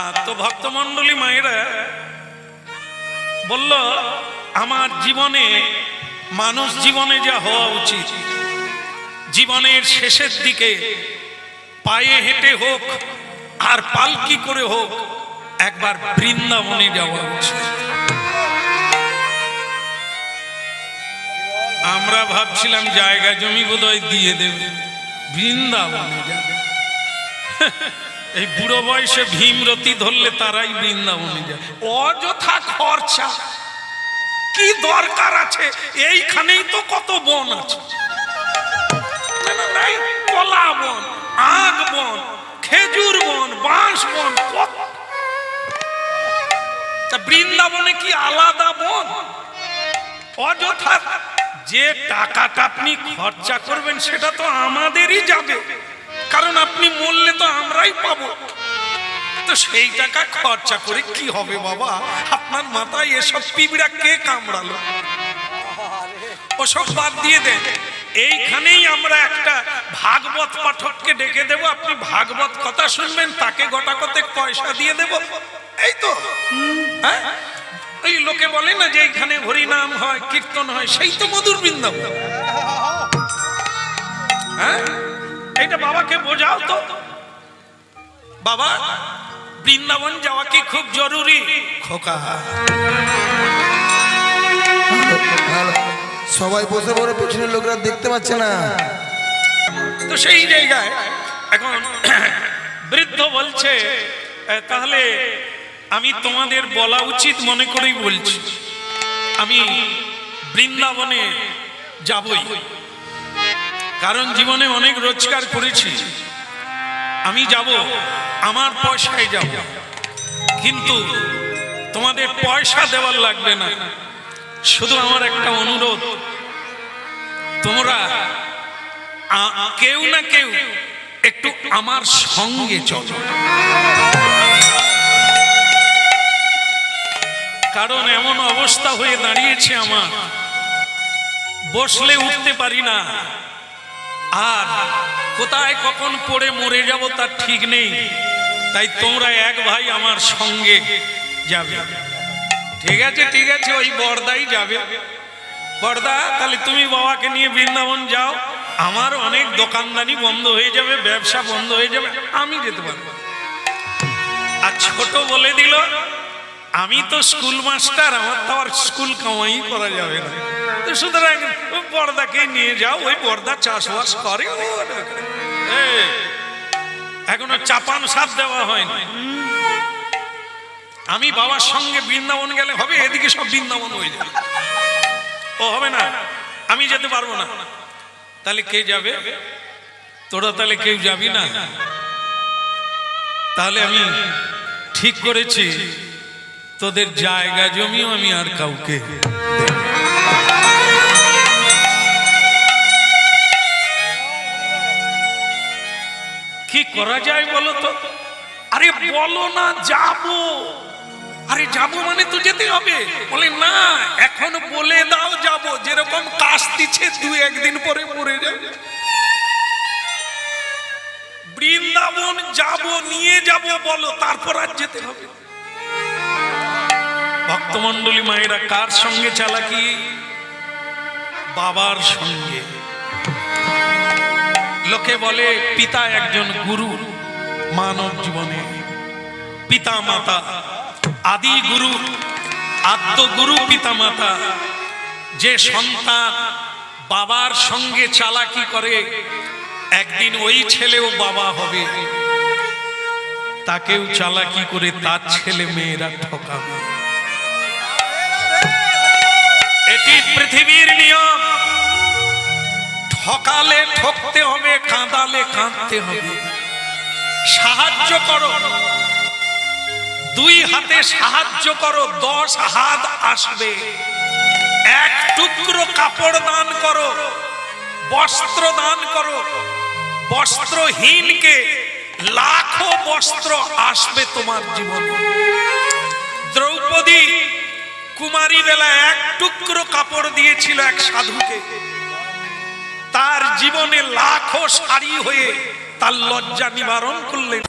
আর তো ভক্তমণ্ডলী মায়েরা বলল, আমার জীবনে মানুষ জীবনে যা হওয়া উচিত, জীবনের শেষের দিকে পায়ে হেঁটে হোক আর পালকি করে হোক, একবার বৃন্দাবনে যাওয়া উচিত। আমরা ভাবছিলাম, জায়গা জমি বোধহয় দিয়ে দেবে, বৃন্দাবনে যাবে। এই বুড়ো বয়সে ভীমরতি ধরলে তারাই বৃন্দাবনে যায়। অযথা খরচা। কি দরকার আছে? এইখানেই তো কত বন আছে। কলা বন, আগ বন, খেজুর বন, বাঁশ বন, কত? বৃন্দাবনে কি আলাদা বন? অযথা যে টাকাটা আপনি খরচা করবেন, সেটা তো আমাদেরই যাবে। কারণ আপনি মরলে তো আমরাই পাবো। তো সেই টাকা খরচা করে কি হবে বাবা? আপনার মাথায় এসব পিঁপড়া কে কামড়ালো? ওসব বাদ দিয়ে দেন। এইখানেই আমরা একটা ভাগবত পাঠককে ডেকে দেব। আপনি ভাগবত কথা শুনবেন, তাকে গোটা কতেক পয়সা দিয়ে দেব। এই তো। হ্যাঁ? ওই লোকে বলে না যে এইখানে হরিনাম হয়, কীর্তন হয়, সেই তো মধুর বৃন্দাবন। হ্যাঁ? এইটা বাবাকে বোঝাও তো। বাবা বৃন্দাবন যাওয়া কি খুব জরুরি? খোকা। সবাই বসে পড়ে পেছনের লোকরা দেখতে পাচ্ছে না। তো সেই জায়গায় এখন বৃদ্ধ বলছে তাহলে আমি তোমাদের বলা উচিত মনে করেই বলছি। আমি বৃন্দাবনে যাবই। কারণ জীবনে অনেক রোজগার করেছি। আমি যাব, আমার পয়সায় যাব। কিন্তু তোমাদের পয়সা দেওয়ার লাগবে না। শুধু আমার একটা অনুরোধ। তোমরা কেউ না কেউ একটু আমার সঙ্গে চলো। কারণ এমন অবস্থা হয়ে দাঁড়িয়েছে আমার। বসলে উঠতে পারি না। আর কোথায় কখন পড়ে মরে যাব তার ঠিক নেই। তাই তোমরা এক ভাই আমার সঙ্গে যাবে। ঠিক আছে ঠিক আছে, ওই বর্দাই যাবে। বর্দা, তাহলে তুমি বাবাকে নিয়ে বৃন্দাবন যাও। আমার অনেক দোকানদানি বন্ধ হয়ে যাবে, ব্যবসা বন্ধ হয়ে যাবে, আমি যেতে পারব আর ছোট বলে দিল আমি তো স্কুল মাস্টার আমার তো আর স্কুল কামাই করা যাবে না। তো সুতরাং বর্দাকে নিয়ে যাও, ওই বর্দা চাষবাস করে এখনও চাপান সাপ দেওয়া হয়নি। আমি বাবার সঙ্গে বৃন্দাবন গেলে হবে, এদিকে সব বৃন্দাবন হয়ে যাবে। ও হবে না, আমি যেতে পারব না। তাহলে কে যাবে? তোরা তাহলে কেউ যাবি না? তাহলে আমি ঠিক করেছি। তোদের জায়গা জমিও আমি আর কাউকে কি করা যায় বলো তো? আরে বলো না, যাব। আরে যাব মানে তো যেতে হবে। বলে না, এখন বলে দাও যাব। যেরকম দিচ্ছে, দু একদিন পরে মরে যাবে বৃন্দাবন যাব, নিয়ে যাব, বলো, তারপর আর যেতে হবে। ভক্তমন্ডলী মায়েরা কার সঙ্গে চালাকি? বাবার সঙ্গে। লোকে বলে, পিতা একজন গুরু মানব জীবনে। পিতা মাতা, আদি গুরু, আদ্য গুরু পিতা মাতা। যে সন্তান বাবার সঙ্গে চালাকি করে, একদিন ওই ছেলেও বাবা হবে। তাকেও চালাকি করে তার ছেলে মেয়েরা ঠকাবে। পৃথিবীর নিয়ম। ঠকালে ঠকতে হবে, কাঁদালে কাঁদতে হবে। সাহায্য করো। দুই হাতে সাহায্য করো, দশ হাত আসবে। এক টুকরো কাপড় দান করো, বস্ত্র দান করো। বস্ত্রহীনকে লাখো বস্ত্র আসবে তোমার জীবনে। দ্রৌপদী কুমারী বেলা এক টুকরো কাপড় দিয়েছিল এক সাধুকে। তার জীবনে লাখো শাড়ি হয়ে তার লজ্জা নিবারণ করলেন।